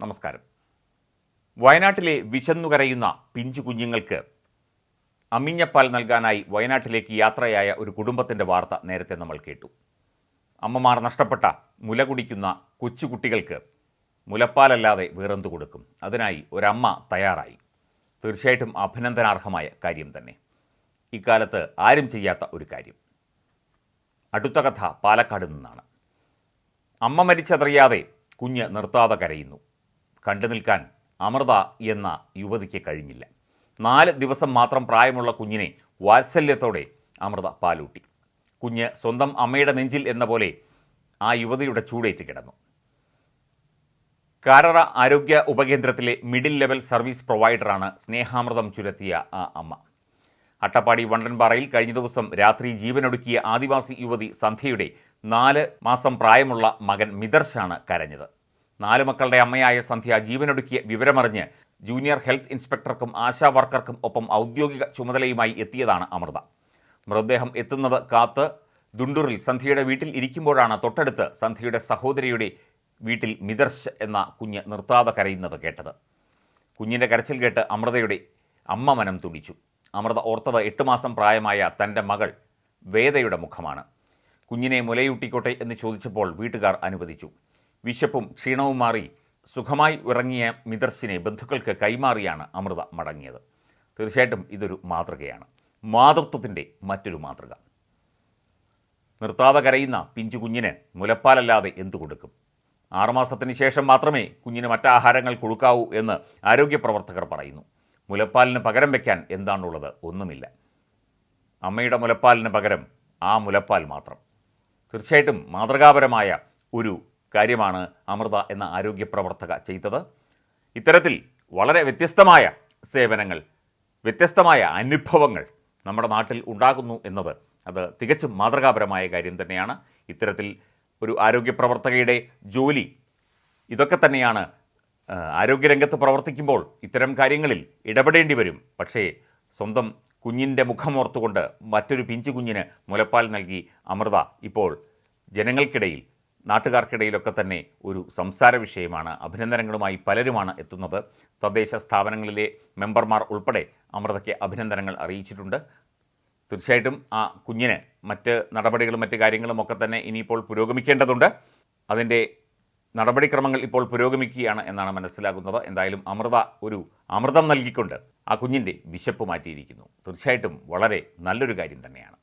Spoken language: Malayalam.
നമസ്കാരം. വയനാട്ടിലെ വിശന്നു കരയുന്ന പിഞ്ചു കുഞ്ഞുങ്ങൾക്ക് അമ്മിഞ്ഞപ്പാൽ നൽകാനായി വയനാട്ടിലേക്ക് യാത്രയായ ഒരു കുടുംബത്തിന്റെ വാർത്ത നേരത്തെ നമ്മൾ കേട്ടു. അമ്മമാർ നഷ്ടപ്പെട്ട മുല കുടിക്കുന്ന കൊച്ചുകുട്ടികൾക്ക് മുലപ്പാലല്ലാതെ വേറെന്തു കൊടുക്കും? അതിനായി ഒരമ്മ തയ്യാറായി. തീർച്ചയായിട്ടും അഭിനന്ദനാർഹമായ കാര്യം തന്നെ. ഇക്കാലത്ത് ആരും ചെയ്യാത്ത ഒരു കാര്യം. അടുത്ത കഥ പാലക്കാട് നിന്നാണ്. അമ്മ മരിച്ചതറിയാതെ കുഞ്ഞ് നിർത്താതെ കരയുന്നു. കണ്ടു നിൽക്കാൻ അമൃത എന്ന യുവതിക്ക് കഴിഞ്ഞില്ല. നാല് ദിവസം മാത്രം പ്രായമുള്ള കുഞ്ഞിനെ വാത്സല്യത്തോടെ അമൃത പാലൂട്ടി. കുഞ്ഞ് സ്വന്തം അമ്മയുടെ നെഞ്ചിൽ എന്ന പോലെ ആ യുവതിയുടെ ചൂടേറ്റ് കിടന്നു. കാരറ ആരോഗ്യ ഉപകേന്ദ്രത്തിലെ മിഡിൽ ലെവൽ സർവീസ് പ്രൊവൈഡറാണ് സ്നേഹാമൃതം ചുരത്തിയ ആ അമ്മ. അട്ടപ്പാടി വണ്ടൻപാറയിൽ കഴിഞ്ഞ ദിവസം രാത്രി ജീവനൊടുക്കിയ ആദിവാസി യുവതി സന്ധ്യയുടെ നാല് മാസം പ്രായമുള്ള മകൻ മിദർശാണ് കരഞ്ഞത്. നാല് മക്കളുടെ അമ്മയായ സന്ധ്യ ജീവനൊടുക്കിയ വിവരമറിഞ്ഞ് ജൂനിയർ ഹെൽത്ത് ഇൻസ്പെക്ടർക്കും ആശാ വർക്കർക്കും ഒപ്പം ഔദ്യോഗിക ചുമതലയുമായി എത്തിയതാണ് അമൃത. മൃതദേഹം എത്തുന്നത് കാത്ത് ദുണ്ടൂറിൽ സന്ധ്യയുടെ വീട്ടിൽ ഇരിക്കുമ്പോഴാണ് തൊട്ടടുത്ത് സന്ധ്യയുടെ സഹോദരിയുടെ വീട്ടിൽ മിദർശ് എന്ന കുഞ്ഞ് നിർത്താതെ കരയുന്നത് കേട്ടത്. കുഞ്ഞിന്റെ കരച്ചിൽ കേട്ട് അമൃതയുടെ അമ്മ മനം തുടിച്ചു. അമൃത ഓർത്തത് എട്ട് മാസം പ്രായമായ തന്റെ മകൾ വേദയുടെ മുഖമാണ്. കുഞ്ഞിനെ മുലയൂട്ടിക്കോട്ടെ എന്ന് ചോദിച്ചപ്പോൾ വീട്ടുകാർ അനുവദിച്ചു. വിശപ്പും ക്ഷീണവും മാറി സുഖമായി ഉറങ്ങിയ മിദർശിനെ ബന്ധുക്കൾക്ക് കൈമാറിയാണ് അമൃത മടങ്ങിയത്. തീർച്ചയായിട്ടും ഇതൊരു മാതൃകയാണ്. മാതൃത്വത്തിന്റെ മറ്റൊരു മാതൃക. നിർത്താതെ കരയുന്ന പിഞ്ചു കുഞ്ഞിന് മുലപ്പാലല്ലാതെ എന്തു കൊടുക്കും? ആറുമാസത്തിന് ശേഷം മാത്രമേ കുഞ്ഞിന് മറ്റാഹാരങ്ങൾ കൊടുക്കാവൂ എന്ന് ആരോഗ്യ പ്രവർത്തകർ പറയുന്നു. മുലപ്പാലിന് പകരം വയ്ക്കാൻ എന്താണുള്ളത് ഒന്നുമില്ല. അമ്മയുടെ മുലപ്പാലിന് പകരം ആ മുലപ്പാൽ മാത്രം. തീർച്ചയായിട്ടും മാതൃകാപരമായ ഒരു കാര്യമാണ് അമൃത എന്ന ആരോഗ്യ പ്രവർത്തക ചെയ്തത്. ഇത്തരത്തിൽ വളരെ വ്യത്യസ്തമായ സേവനങ്ങൾ വ്യത്യസ്തമായ അനുഭവങ്ങൾ നമ്മുടെ നാട്ടിൽ ഉണ്ടാകുന്നു എന്നത് അത് തികച്ചും മാതൃകാപരമായ കാര്യം തന്നെയാണ്. ഇത്തരത്തിൽ ഒരു ആരോഗ്യ പ്രവർത്തകയുടെ ജോലി ഇതൊക്കെ തന്നെയാണ് ആരോഗ്യരംഗത്ത് പ്രവർത്തിക്കുമ്പോൾ ഇത്തരം കാര്യങ്ങളിൽ ഇടപെടേണ്ടി വരും. പക്ഷേ സ്വന്തം കുഞ്ഞിന്റെ മുഖമോർത്തുകൊണ്ട് മറ്റൊരു പിഞ്ചു കുഞ്ഞിന് മുലപ്പാൽ നൽകി അമൃത ഇപ്പോൾ ജനങ്ങൾക്കിടയിൽ നാട്ടുകാർക്കിടയിലൊക്കെ തന്നെ ഒരു സംസാര വിഷയമാണ്. അഭിനന്ദനങ്ങളുമായി പലരുമാണ് എത്തുന്നത്. തദ്ദേശ സ്ഥാപനങ്ങളിലെ മെമ്പർമാർ ഉൾപ്പെടെ അമൃതയ്ക്ക് അഭിനന്ദനങ്ങൾ അറിയിച്ചിട്ടുണ്ട്. തീർച്ചയായിട്ടും ആ കുഞ്ഞിന് മറ്റ് നടപടികളും മറ്റ് കാര്യങ്ങളും ഒക്കെ തന്നെ ഇനിയിപ്പോൾ പുരോഗമിക്കേണ്ടതുണ്ട്. അതിന്റെ നടപടിക്രമങ്ങൾ ഇപ്പോൾ പുരോഗമിക്കുകയാണ് എന്നാണ് മനസ്സിലാകുന്നത്. എന്തായാലും അമൃത ഒരു അമൃതം നൽകിക്കൊണ്ട് ആ കുഞ്ഞിന്റെ വിശപ്പ് മാറ്റിയിരിക്കുന്നു. തീർച്ചയായിട്ടും വളരെ നല്ലൊരു കാര്യം തന്നെയാണ്.